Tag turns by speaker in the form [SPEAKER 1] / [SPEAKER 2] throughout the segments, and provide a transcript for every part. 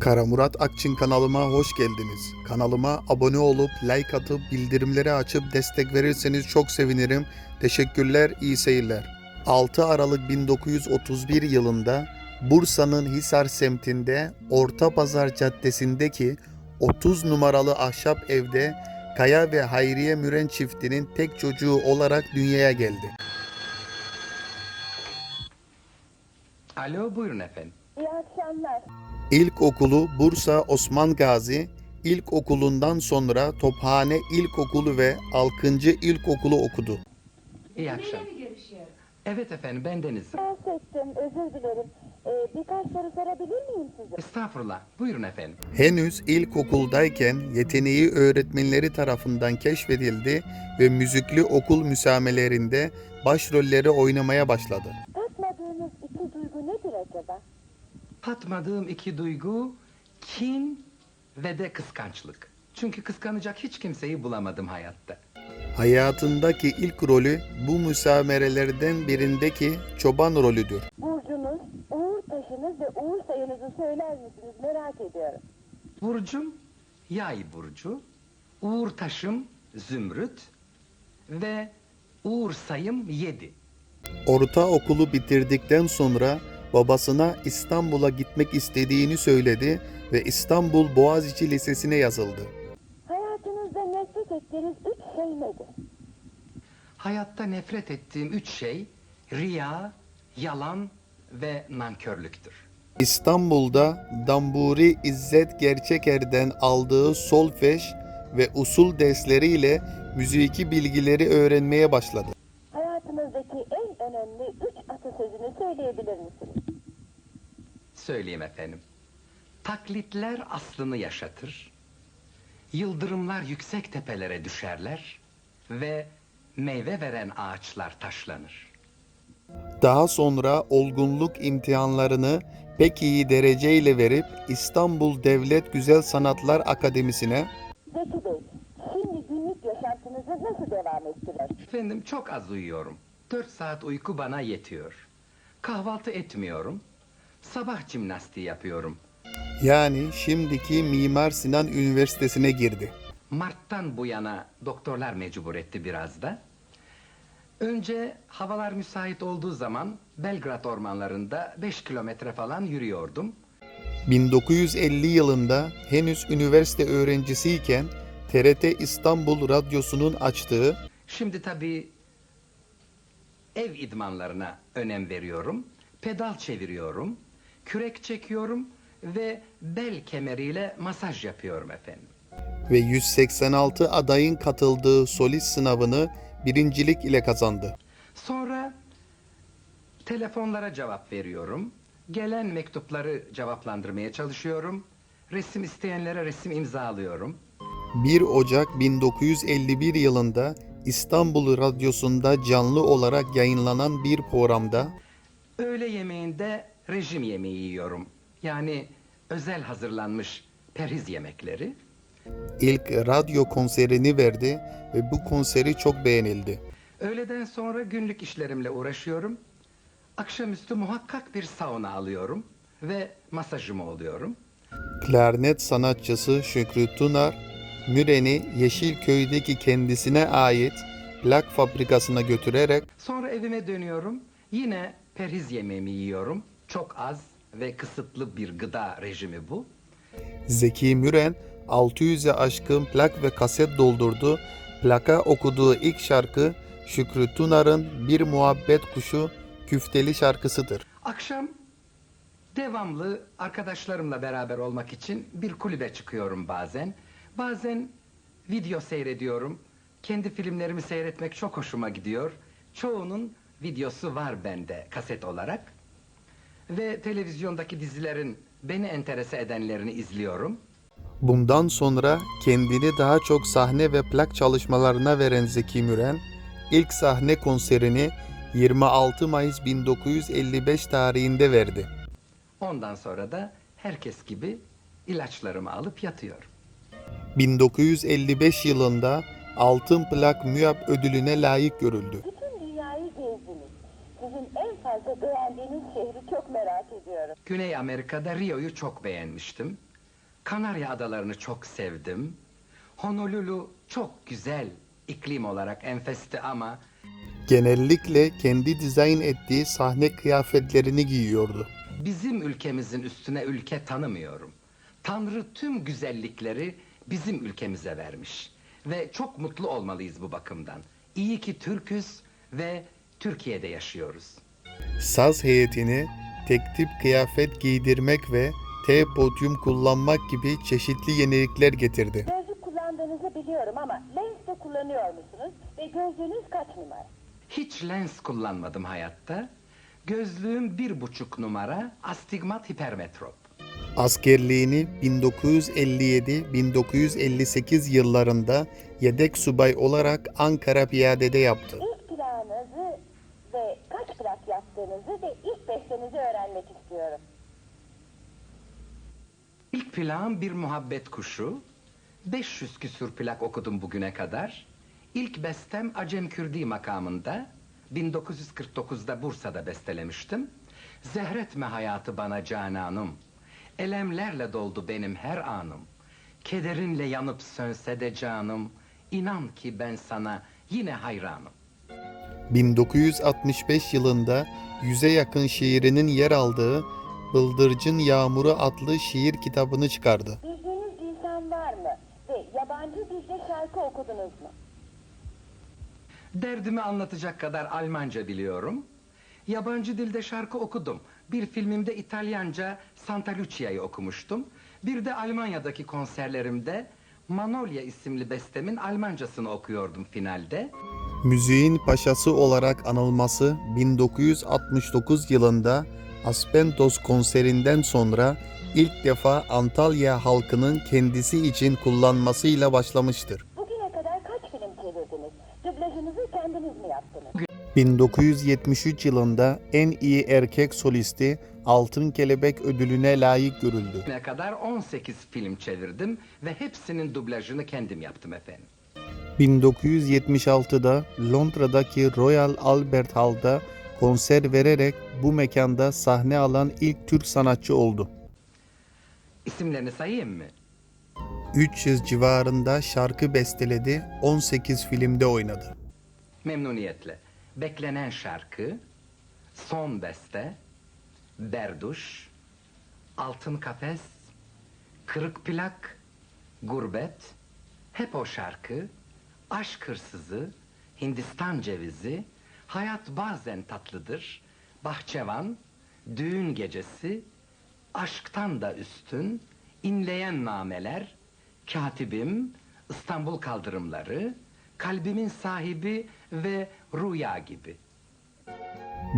[SPEAKER 1] Kara Murat Akçin kanalıma hoş geldiniz. Kanalıma abone olup like atıp bildirimleri açıp destek verirseniz çok sevinirim. Teşekkürler, iyi seyirler. 6 Aralık 1931 yılında Bursa'nın Hisar semtinde Orta Pazar Caddesi'ndeki 30 numaralı ahşap evde Kaya ve Hayriye Müren çiftinin tek çocuğu olarak dünyaya geldi.
[SPEAKER 2] Alo buyurun efendim.
[SPEAKER 3] İyi akşamlar.
[SPEAKER 1] İlkokulu Bursa Osman Gazi İlkokulu'ndan sonra Tophane İlkokulu ve Alkıncı İlkokulu okudu.
[SPEAKER 2] İyi akşam. Evet efendim bendeniz.
[SPEAKER 3] Rahatsız ettim, özür dilerim. Ee, birkaç soru sorabilir miyim size?
[SPEAKER 2] Estağfurullah. Buyurun efendim.
[SPEAKER 1] Henüz ilkokuldayken yeteneği öğretmenleri tarafından keşfedildi ve müzikli okul müsamelerinde başrolleri oynamaya başladı.
[SPEAKER 3] Tatmadığınız iki duygu nedir acaba?
[SPEAKER 2] Tatmadığım iki duygu kin ve de kıskançlık. Çünkü kıskanacak hiç kimseyi bulamadım hayatta.
[SPEAKER 1] Hayatındaki ilk rolü bu müsamerelerden birindeki çoban rolüdür.
[SPEAKER 3] Burcunuz, uğur taşınız ve uğur sayınızı söyler misiniz? Merak ediyorum.
[SPEAKER 2] Burcum yay burcu, uğur taşım zümrüt ve uğur sayım yedi.
[SPEAKER 1] Ortaokulu bitirdikten sonra babasına İstanbul'a gitmek istediğini söyledi ve İstanbul Boğaziçi Lisesi'ne yazıldı.
[SPEAKER 3] Hayatınızda nefret ettiğiniz üç şey nedir?
[SPEAKER 2] Hayatta nefret ettiğim üç şey riya, yalan ve nankörlüktür.
[SPEAKER 1] İstanbul'da Damburi İzzet Gerçeker'den aldığı solfej ve usul dersleriyle müziki bilgileri öğrenmeye başladı.
[SPEAKER 3] Hayatınızdaki en önemli üç atasözünü söyleyebilir misiniz?
[SPEAKER 2] Söyleyeyim efendim. Taklitler aslını yaşatır. Yıldırımlar yüksek tepelere düşerler ve meyve veren ağaçlar taşlanır.
[SPEAKER 1] Daha sonra olgunluk imtihanlarını pek iyi dereceyle verip İstanbul Devlet Güzel Sanatlar Akademisi'ne
[SPEAKER 3] Zeki Bey, şimdi günlük yaşantınızı nasıl devam ettiriyor?
[SPEAKER 2] Efendim çok az uyuyorum. Dört saat uyku bana yetiyor. Kahvaltı etmiyorum. Sabah jimnastiği yapıyorum.
[SPEAKER 1] yani şimdiki Mimar Sinan Üniversitesi'ne girdi.
[SPEAKER 2] Mart'tan bu yana doktorlar mecbur etti biraz da. Önce havalar müsait olduğu zaman Belgrad ormanlarında 5 kilometre falan yürüyordum.
[SPEAKER 1] 1950 yılında henüz üniversite öğrencisiyken TRT İstanbul Radyosu'nun açtığı
[SPEAKER 2] Şimdi tabii ev idmanlarına önem veriyorum. Pedal çeviriyorum, kürek çekiyorum ve bel kemeriyle masaj yapıyorum efendim.
[SPEAKER 1] ve 186 adayın katıldığı solist sınavını birincilik ile kazandı.
[SPEAKER 2] Sonra telefonlara cevap veriyorum. Gelen mektupları cevaplandırmaya çalışıyorum. Resim isteyenlere resim imzalıyorum.
[SPEAKER 1] 1 Ocak 1951 yılında İstanbul Radyosu'nda canlı olarak yayınlanan bir programda
[SPEAKER 2] Öğle yemeğinde rejim yemeği yiyorum. Yani özel hazırlanmış perhiz yemekleri.
[SPEAKER 1] ilk radyo konserini verdi ve bu konseri çok beğenildi.
[SPEAKER 2] Öğleden sonra günlük işlerimle uğraşıyorum. Akşamüstü muhakkak bir sauna alıyorum ve masajımı oluyorum.
[SPEAKER 1] Klarnet sanatçısı Şükrü Tunar, Müren'i Yeşilköy'deki kendisine ait plak fabrikasına götürerek
[SPEAKER 2] Sonra evime dönüyorum. Yine perhiz yemeğimi yiyorum. Çok az ve kısıtlı bir gıda rejimi bu.
[SPEAKER 1] Zeki Müren 600'e aşkın plak ve kaset doldurdu. Plaka okuduğu ilk şarkı Şükrü Tunar'ın Bir Muhabbet Kuşu küfteli şarkısıdır.
[SPEAKER 2] Akşam devamlı arkadaşlarımla beraber olmak için bir kulübe çıkıyorum bazen. Bazen video seyrediyorum. Kendi filmlerimi seyretmek çok hoşuma gidiyor. Çoğunun videosu var bende kaset olarak. Ve televizyondaki dizilerin beni enterese edenlerini izliyorum.
[SPEAKER 1] Bundan sonra kendini daha çok sahne ve plak çalışmalarına veren Zeki Müren, ilk sahne konserini 26 Mayıs 1955 tarihinde verdi.
[SPEAKER 2] Ondan sonra da herkes gibi ilaçlarımı alıp yatıyorum.
[SPEAKER 1] 1955 yılında Altın Plak MÜYAP ödülüne layık görüldü.
[SPEAKER 3] Bütün dünyayı gezdiniz. Sizin en fazla beğendiğiniz şehri çok merak ediyorum.
[SPEAKER 2] Güney Amerika'da Rio'yu çok beğenmiştim. Kanarya Adalarını çok sevdim. Honolulu çok güzel iklim olarak enfesti ama
[SPEAKER 1] Genellikle kendi dizayn ettiği sahne kıyafetlerini giyiyordu.
[SPEAKER 2] bizim ülkemizin üstüne ülke tanımıyorum. Tanrı tüm güzellikleri bizim ülkemize vermiş. Ve çok mutlu olmalıyız bu bakımdan. İyi ki Türküz ve Türkiye'de yaşıyoruz.
[SPEAKER 1] Saz heyetini tek tip kıyafet giydirmek ve T-podyum kullanmak gibi çeşitli yenilikler getirdi.
[SPEAKER 3] Gözlük kullandığınızı biliyorum ama lens de kullanıyor musunuz? Ve gözlüğünüz kaç numara?
[SPEAKER 2] Hiç lens kullanmadım hayatta. Gözlüğüm bir buçuk numara astigmat hipermetrop.
[SPEAKER 1] Askerliğini 1957-1958 yıllarında yedek subay olarak Ankara Piyade'de yaptı.
[SPEAKER 3] İlk plağınızı ve kaç plak yaptığınızı ve ilk bestenizi öğrenmek istiyorum.
[SPEAKER 2] İlk plağım bir muhabbet kuşu. 500 küsür plak okudum bugüne kadar. İlk bestem Acem Kürdi makamında. 1949'da Bursa'da bestelemiştim. Zehretme hayatı bana cananım. Elemlerle doldu benim her anım. Kederinle yanıp sönse de canım. İnan ki ben sana yine hayranım.
[SPEAKER 1] 1965 yılında yüze yakın şiirinin yer aldığı Bıldırcın Yağmuru adlı şiir kitabını çıkardı.
[SPEAKER 3] Bildiğiniz lisan var mı? Ve yabancı dilde şarkı okudunuz mu?
[SPEAKER 2] Derdimi anlatacak kadar Almanca biliyorum. Yabancı dilde şarkı okudum. Bir filmimde İtalyanca Santa Lucia'yı okumuştum. Bir de Almanya'daki konserlerimde Manolya isimli bestemin Almancasını okuyordum finalde.
[SPEAKER 1] Müziğin paşası olarak anılması 1969 yılında Aspendos konserinden sonra ilk defa Antalya halkının kendisi için kullanmasıyla başlamıştır.
[SPEAKER 3] Bugüne kadar kaç film çevirdiniz? Dublajınızı kendiniz mi yaptınız?
[SPEAKER 1] 1973 yılında en iyi erkek solisti Altın Kelebek ödülüne layık görüldü.
[SPEAKER 2] Ne kadar 18 film çevirdim ve hepsinin dublajını kendim yaptım efendim.
[SPEAKER 1] 1976'da Londra'daki Royal Albert Hall'da konser vererek bu mekanda sahne alan ilk Türk sanatçı oldu.
[SPEAKER 2] İsimlerini sayayım mı?
[SPEAKER 1] 300 civarında şarkı besteledi, 18 filmde oynadı.
[SPEAKER 2] Memnuniyetle. Beklenen şarkı, son beste, berduş, altın kafes, kırık plak, gurbet, hep o şarkı, aşk hırsızı, Hindistan cevizi, hayat bazen tatlıdır, bahçevan, düğün gecesi, aşktan da üstün, inleyen nameler, katibim, İstanbul kaldırımları, kalbimin sahibi ve rüya gibi.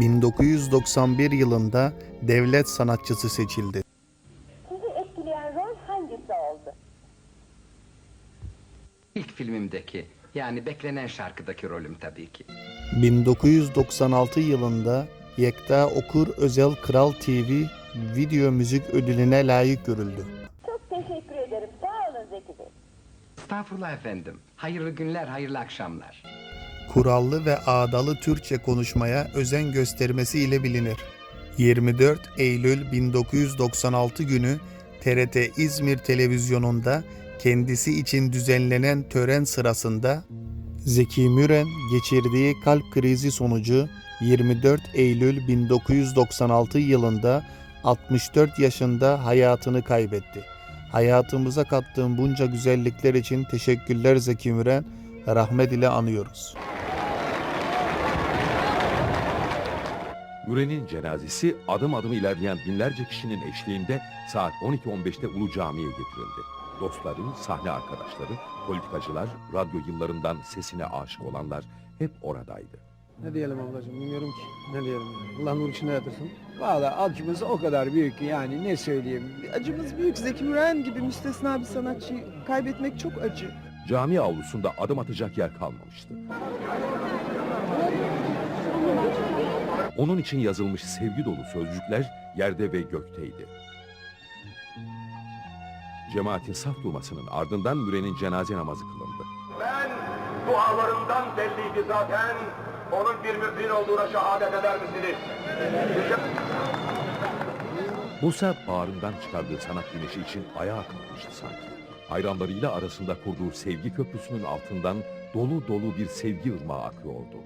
[SPEAKER 1] 1991 yılında devlet sanatçısı seçildi.
[SPEAKER 2] Filmimdeki yani beklenen şarkıdaki rolüm tabii ki.
[SPEAKER 1] 1996 yılında Yekta Okur Özel Kral TV video müzik ödülüne layık görüldü.
[SPEAKER 3] Çok teşekkür ederim. Sağ olun Zeki Bey.
[SPEAKER 2] Estağfurullah efendim. Hayırlı günler, hayırlı akşamlar.
[SPEAKER 1] kurallı ve ağdalı Türkçe konuşmaya özen göstermesiyle bilinir. 24 Eylül 1996 günü TRT İzmir televizyonunda kendisi için düzenlenen tören sırasında Zeki Müren geçirdiği kalp krizi sonucu 24 Eylül 1996 yılında 64 yaşında hayatını kaybetti. Hayatımıza kattığın bunca güzellikler için teşekkürler Zeki Müren. Rahmet ile anıyoruz.
[SPEAKER 4] Müren'in cenazesi adım adım ilerleyen binlerce kişinin eşliğinde saat 12.15'te Ulu Cami'ye getirildi. Dostları, sahne arkadaşları, politikacılar, radyo yıllarından sesine aşık olanlar hep oradaydı.
[SPEAKER 5] Ne diyelim ablacığım bilmiyorum ki. Ne diyelim. Allah nur içinde yatırsın. Valla acımız o kadar büyük ki yani ne söyleyeyim.
[SPEAKER 6] Acımız büyük. Zeki Müren gibi müstesna bir sanatçıyı kaybetmek çok acı.
[SPEAKER 4] Cami avlusunda adım atacak yer kalmamıştı. Onun için yazılmış sevgi dolu sözcükler yerde ve gökteydi. Cemaatin saf durmasının ardından Müren'in cenaze namazı kılındı.
[SPEAKER 7] Ben dualarından belliydi zaten. Onun bir mümin olduğuna şehadet eder misiniz?
[SPEAKER 4] Bursa bağrından çıkardığı sanat güneşi için ayağa kalkmıştı sanki. Hayranlarıyla arasında kurduğu sevgi köprüsünün altından dolu dolu bir sevgi ırmağı akıyordu.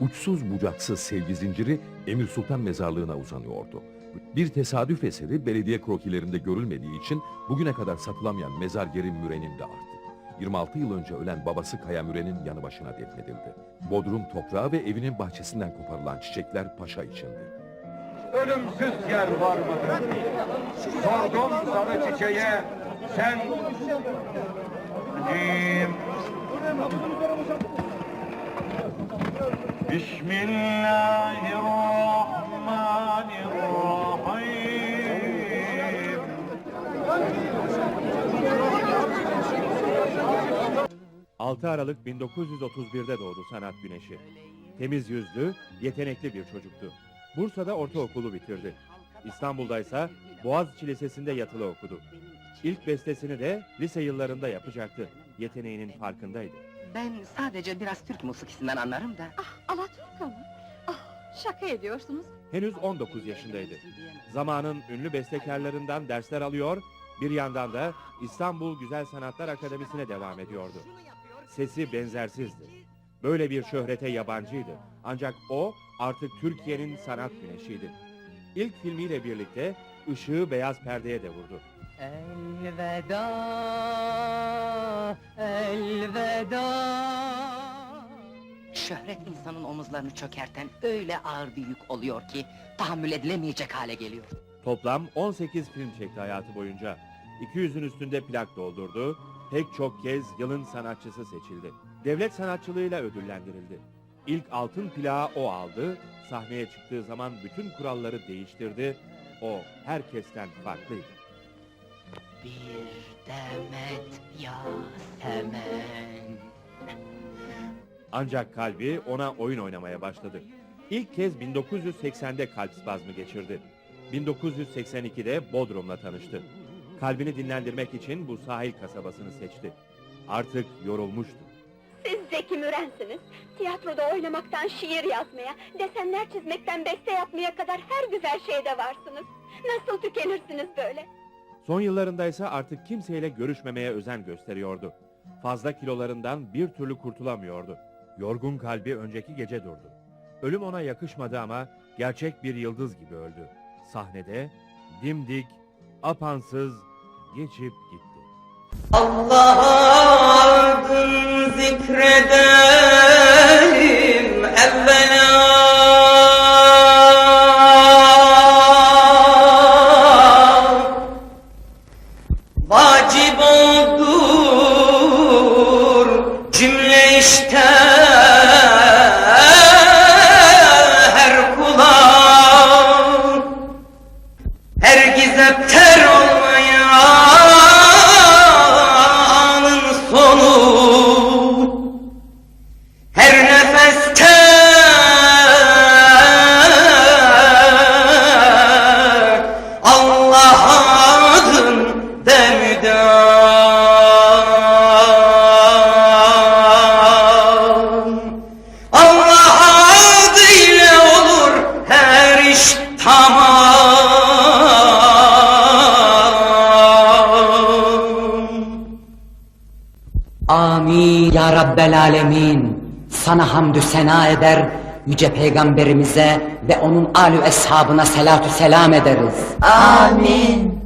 [SPEAKER 4] Uçsuz bucaksız sevgi zinciri Emir Sultan Mezarlığı'na uzanıyordu. Bir tesadüf eseri belediye krokilerinde görülmediği için bugüne kadar satılamayan mezar yeri Müren'inde artık. 26 yıl önce ölen babası Kaya Müren'in yanı başına defnedildi. Bodrum toprağı ve evinin bahçesinden koparılan çiçekler paşa içindi.
[SPEAKER 7] Ölümsüz yer var mıdır? Sordum sarı çiçeğe, sen... Nim. Bismillahirrahmanirrahim.
[SPEAKER 8] 6 Aralık 1931'de doğdu sanat güneşi. Temiz yüzlü, yetenekli bir çocuktu. Bursa'da ortaokulu bitirdi. İstanbul'da ise Boğaziçi Lisesi'nde yatılı okudu. İlk bestesini de lise yıllarında yapacaktı. Yeteneğinin farkındaydı.
[SPEAKER 9] Ben sadece biraz Türk musikisinden anlarım da.
[SPEAKER 10] Ah, Alaturka mı? Ah, şaka ediyorsunuz.
[SPEAKER 8] Henüz 19 yaşındaydı. Zamanın ünlü bestekarlarından dersler alıyor, bir yandan da İstanbul Güzel Sanatlar Akademisi'ne devam ediyordu. Sesi benzersizdi. Böyle bir şöhrete yabancıydı. Ancak o artık Türkiye'nin sanat güneşiydi. İlk filmiyle birlikte ışığı beyaz perdeye de vurdu.
[SPEAKER 9] Elveda, elveda. Şöhret insanın omuzlarını çökerten öyle ağır bir yük oluyor ki tahammül edilemeyecek hale geliyor.
[SPEAKER 8] Toplam 18 film çekti hayatı boyunca. 200'ün üstünde plak doldurdu, pek çok kez yılın sanatçısı seçildi. Devlet sanatçılığıyla ödüllendirildi. İlk altın plağı o aldı, sahneye çıktığı zaman bütün kuralları değiştirdi. O herkesten farklıydı.
[SPEAKER 9] Bir demet yasemen.
[SPEAKER 8] Ancak kalbi ona oyun oynamaya başladı. İlk kez 1980'de kalp spazmı geçirdi. 1982'de Bodrum'la tanıştı. Kalbini dinlendirmek için bu sahil kasabasını seçti. Artık yorulmuştu.
[SPEAKER 10] Siz Zeki Müren'siniz. Tiyatroda oynamaktan şiir yazmaya, desenler çizmekten beste yapmaya kadar her güzel şeyde varsınız. Nasıl tükenirsiniz böyle?
[SPEAKER 8] Son yıllarında ise artık kimseyle görüşmemeye özen gösteriyordu. Fazla kilolarından bir türlü kurtulamıyordu. Yorgun kalbi önceki gece durdu. Ölüm ona yakışmadı ama gerçek bir yıldız gibi öldü. Sahnede dimdik, apansız geçip gitti.
[SPEAKER 9] Allah adın zikredelim evvela Sana hamdü sena eder, yüce peygamberimize ve onun alü eshabına selatü selam ederiz. Amin.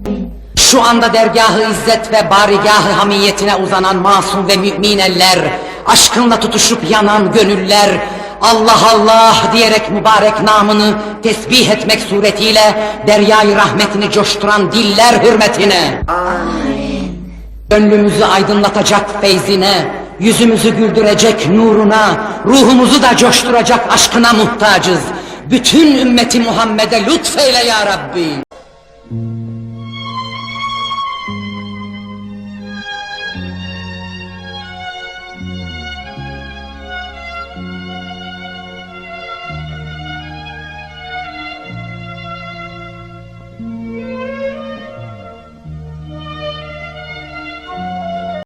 [SPEAKER 9] Şu anda dergahı izzet ve barigahı hamiyetine uzanan masum ve mümin eller, aşkınla tutuşup yanan gönüller, Allah Allah diyerek mübarek namını tesbih etmek suretiyle deryayı rahmetini coşturan diller hürmetine. Gönlümüzü aydınlatacak feyzine, yüzümüzü güldürecek nuruna, ruhumuzu da coşturacak aşkına muhtacız. Bütün ümmeti Muhammed'e lütfeyle ya Rabbi.